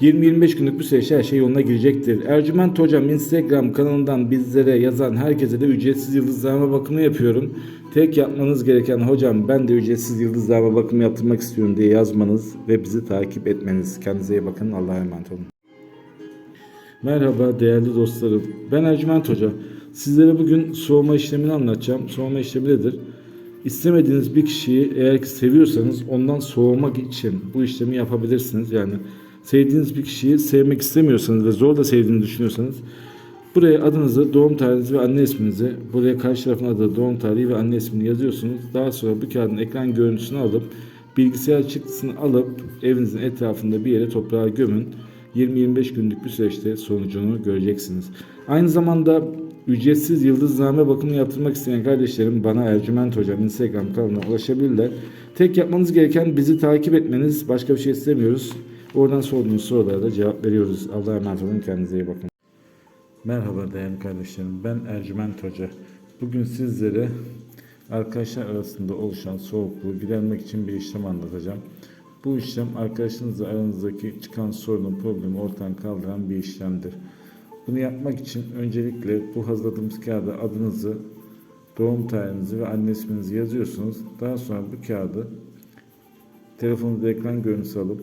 20-25 günlük bir süreçte her şey yoluna girecektir. Ercüment Hocam Instagram kanalından bizlere yazan herkese de ücretsiz yıldızlama bakımı yapıyorum. Tek yapmanız gereken hocam ben de ücretsiz yıldızlama bakımı yaptırmak istiyorum diye yazmanız ve bizi takip etmeniz. Kendinize iyi bakın. Allah'a emanet olun. Merhaba değerli dostlarım. Ben Ercüment Hoca. Sizlere bugün soğuma işlemini anlatacağım. Soğuma işlemi nedir? İstemediğiniz bir kişiyi eğer ki seviyorsanız ondan soğumak için bu işlemi yapabilirsiniz. Yani sevdiğiniz bir kişiyi sevmek istemiyorsanız ve zor da sevdiğini düşünüyorsanız buraya adınızı, doğum tarihinizi ve anne isminizi, buraya karşı tarafın adı, doğum tarihi ve anne ismini yazıyorsunuz. Daha sonra bu kağıdın ekran görüntüsünü alıp bilgisayar çıktısını alıp evinizin etrafında bir yere toprağa gömün. 20-25 günlük bir süreçte sonucunu göreceksiniz. Aynı zamanda ücretsiz yıldızname bakımı yaptırmak isteyen kardeşlerim bana Ercüment Hocam Instagram kanalına ulaşabilirler. Tek yapmanız gereken bizi takip etmeniz. Başka bir şey istemiyoruz. Oradan sorduğunuz sorulara da cevap veriyoruz. Allah'a emanet olun. Kendinize iyi bakın. Merhaba değerli kardeşlerim. Ben Ercüment Hoca. Bugün sizlere arkadaşlar arasında oluşan soğukluğu gidermek için bir işlem anlatacağım. Bu işlem arkadaşınızla aranızdaki çıkan sorunu, problemi ortadan kaldıran bir işlemdir. Bunu yapmak için öncelikle bu hazırladığımız kağıda adınızı, doğum tarihinizi ve anne isminizi yazıyorsunuz. Daha sonra bu kağıdı telefonunuzda ekran görüntüsü alıp,